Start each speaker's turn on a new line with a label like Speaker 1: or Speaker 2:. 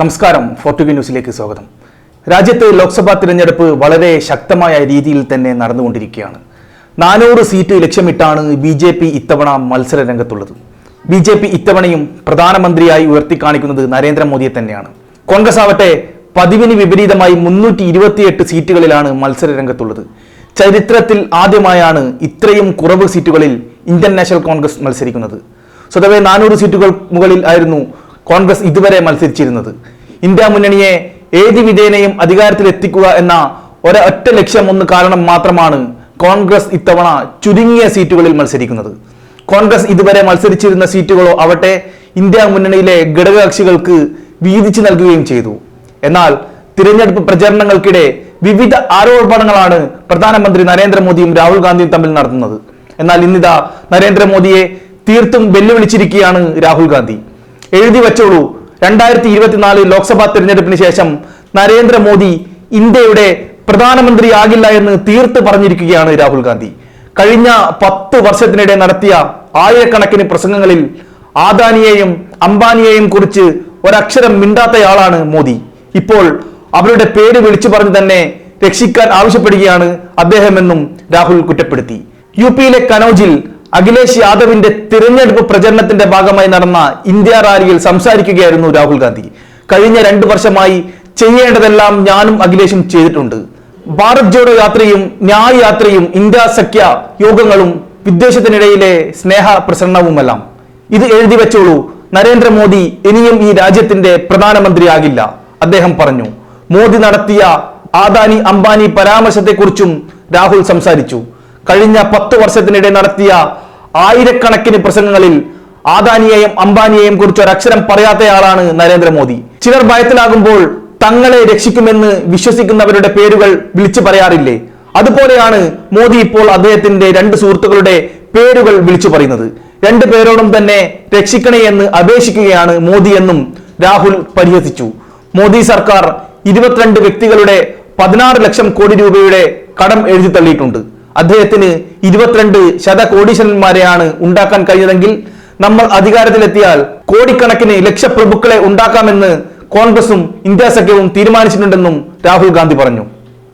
Speaker 1: നമസ്കാരം. ഫോർട്ടുഗി ന്യൂസിലേക്ക് സ്വാഗതം. രാജ്യത്ത് ലോക്സഭാ തിരഞ്ഞെടുപ്പ് വളരെ ശക്തമായ രീതിയിൽ തന്നെ നടന്നുകൊണ്ടിരിക്കുകയാണ്. നാനൂറ് സീറ്റ് ലക്ഷ്യമിട്ടാണ് ബി ജെ പി ഇത്തവണ മത്സര രംഗത്തുള്ളത് ബി ജെ പി ഇത്തവണയും പ്രധാനമന്ത്രിയായി ഉയർത്തിക്കാണിക്കുന്നത് നരേന്ദ്രമോദിയെ തന്നെയാണ്. കോൺഗ്രസ് ആവട്ടെ പതിവിന് വിപരീതമായി മുന്നൂറ്റി ഇരുപത്തിയെട്ട് സീറ്റുകളിലാണ് മത്സര രംഗത്തുള്ളത് ചരിത്രത്തിൽ ആദ്യമായാണ് ഇത്രയും കുറവ് സീറ്റുകളിൽ ഇന്ത്യൻ നാഷണൽ കോൺഗ്രസ് മത്സരിക്കുന്നത്. സ്വതവേ നാനൂറ് സീറ്റുകൾ മുകളിൽ ആയിരുന്നു കോൺഗ്രസ് ഇതുവരെ മത്സരിച്ചിരുന്നത്. ഇന്ത്യ മുന്നണിയെ ഏത് വിധേനയും അധികാരത്തിൽ എത്തിക്കുക എന്ന ഒരൊറ്റ ലക്ഷ്യം ഒന്ന് കാരണം മാത്രമാണ് കോൺഗ്രസ് ഇത്തവണ ചുരുങ്ങിയ സീറ്റുകളിൽ മത്സരിക്കുന്നത്. കോൺഗ്രസ് ഇതുവരെ മത്സരിച്ചിരുന്ന സീറ്റുകളോ അവട്ടെ ഇന്ത്യ മുന്നണിയിലെ ഘടകകക്ഷികൾക്ക് വീതിച്ചു നൽകുകയും ചെയ്തു. എന്നാൽ തിരഞ്ഞെടുപ്പ് പ്രചരണങ്ങൾക്കിടെ വിവിധ ആരോപണങ്ങളാണ് പ്രധാനമന്ത്രി നരേന്ദ്രമോദിയും രാഹുൽ ഗാന്ധിയും തമ്മിൽ നടത്തുന്നത്. എന്നാൽ ഇന്നിതാ നരേന്ദ്രമോദിയെ തീർത്തും വെല്ലുവിളിച്ചിരിക്കുകയാണ് രാഹുൽ ഗാന്ധി. എഴുതി വച്ചോളൂ. രണ്ടായിരത്തി ഇരുപത്തിനാല് ലോക്സഭാ തിരഞ്ഞെടുപ്പിന് ശേഷം നരേന്ദ്രമോദി ഇന്ത്യയുടെ പ്രധാനമന്ത്രിയാകില്ല എന്ന് തീർത്ത് പറഞ്ഞിരിക്കുകയാണ് രാഹുൽ ഗാന്ധി. കഴിഞ്ഞ പത്ത് വർഷത്തിനിടെ നടത്തിയ ആയിരക്കണക്കിന് പ്രസംഗങ്ങളിൽ ആദാനിയെയും അംബാനിയെയും കുറിച്ച് ഒരക്ഷരം മിണ്ടാത്തയാളാണ് മോദി. ഇപ്പോൾ അവരുടെ പേര് വിളിച്ചു പറഞ്ഞ് തന്നെ രക്ഷിക്കാൻ ആവശ്യപ്പെടുകയാണ് അദ്ദേഹമെന്നും രാഹുൽ കുറ്റപ്പെടുത്തി. യു പിയിലെ കനൌജിൽ അഖിലേഷ് യാദവിന്റെ തിരഞ്ഞെടുപ്പ് പ്രചരണത്തിന്റെ ഭാഗമായി നടന്ന ഇന്ത്യ റാലിയിൽ സംസാരിക്കുകയായിരുന്നു രാഹുൽ ഗാന്ധി. കഴിഞ്ഞ രണ്ടു വർഷമായി ചെയ്യേണ്ടതെല്ലാം ഞാനും അഖിലേഷും ചെയ്തിട്ടുണ്ട്. ഭാരത് ജോഡോ യാത്രയും ന്യായ് യാത്രയും ഇന്ത്യ സഖ്യ യോഗങ്ങളും വിദ്വേഷത്തിനിടയിലെ സ്നേഹ പ്രസരണവുമെല്ലാം. ഇത് എഴുതി വെച്ചോളൂ. നരേന്ദ്രമോദി ഇനിയും ഈ രാജ്യത്തിന്റെ പ്രധാനമന്ത്രിയാകില്ല. അദ്ദേഹം പറഞ്ഞു മോദി നടത്തിയ ആദാനി അംബാനി പരാമർശത്തെക്കുറിച്ചും രാഹുൽ സംസാരിച്ചു. കഴിഞ്ഞ പത്ത് വർഷത്തിനിടെ നടത്തിയ ആയിരക്കണക്കിന് പ്രസംഗങ്ങളിൽ ആദാനിയെയും അംബാനിയെയും കുറിച്ച് ഒരക്ഷരം പറയാത്തയാളാണ് നരേന്ദ്രമോദി. ചിലർ ഭയത്തിലാകുമ്പോൾ തങ്ങളെ രക്ഷിക്കുമെന്ന് വിശ്വസിക്കുന്നവരുടെ പേരുകൾ വിളിച്ചു പറയാറില്ലേ? അതുപോലെയാണ് മോദി ഇപ്പോൾ അദ്ദേഹത്തിന്റെ രണ്ട് സുഹൃത്തുക്കളുടെ പേരുകൾ വിളിച്ചു പറയുന്നത്. രണ്ടു പേരോടും തന്നെ രക്ഷിക്കണേ എന്ന് അപേക്ഷിക്കുകയാണ് മോദി എന്നും രാഹുൽ പരിഹസിച്ചു. മോദി സർക്കാർ ഇരുപത്തിരണ്ട് വ്യക്തികളുടെ പതിനാറ് ലക്ഷം കോടി രൂപയുടെ കടം എഴുതി തള്ളിയിട്ടുണ്ട്. അദ്ദേഹത്തിന് ഇരുപത്തിരണ്ട് ശതകോടീശ്വരന്മാരെയാണ് ഉണ്ടാക്കാൻ കഴിഞ്ഞതെങ്കിൽ നമ്മൾ അധികാരത്തിലെത്തിയാൽ കോടിക്കണക്കിന് ലക്ഷപ്രഭുക്കളെ ഉണ്ടാക്കാമെന്ന് കോൺഗ്രസും ഇന്ത്യ സഖ്യവും തീരുമാനിച്ചിട്ടുണ്ടെന്നും രാഹുൽ ഗാന്ധി പറഞ്ഞു.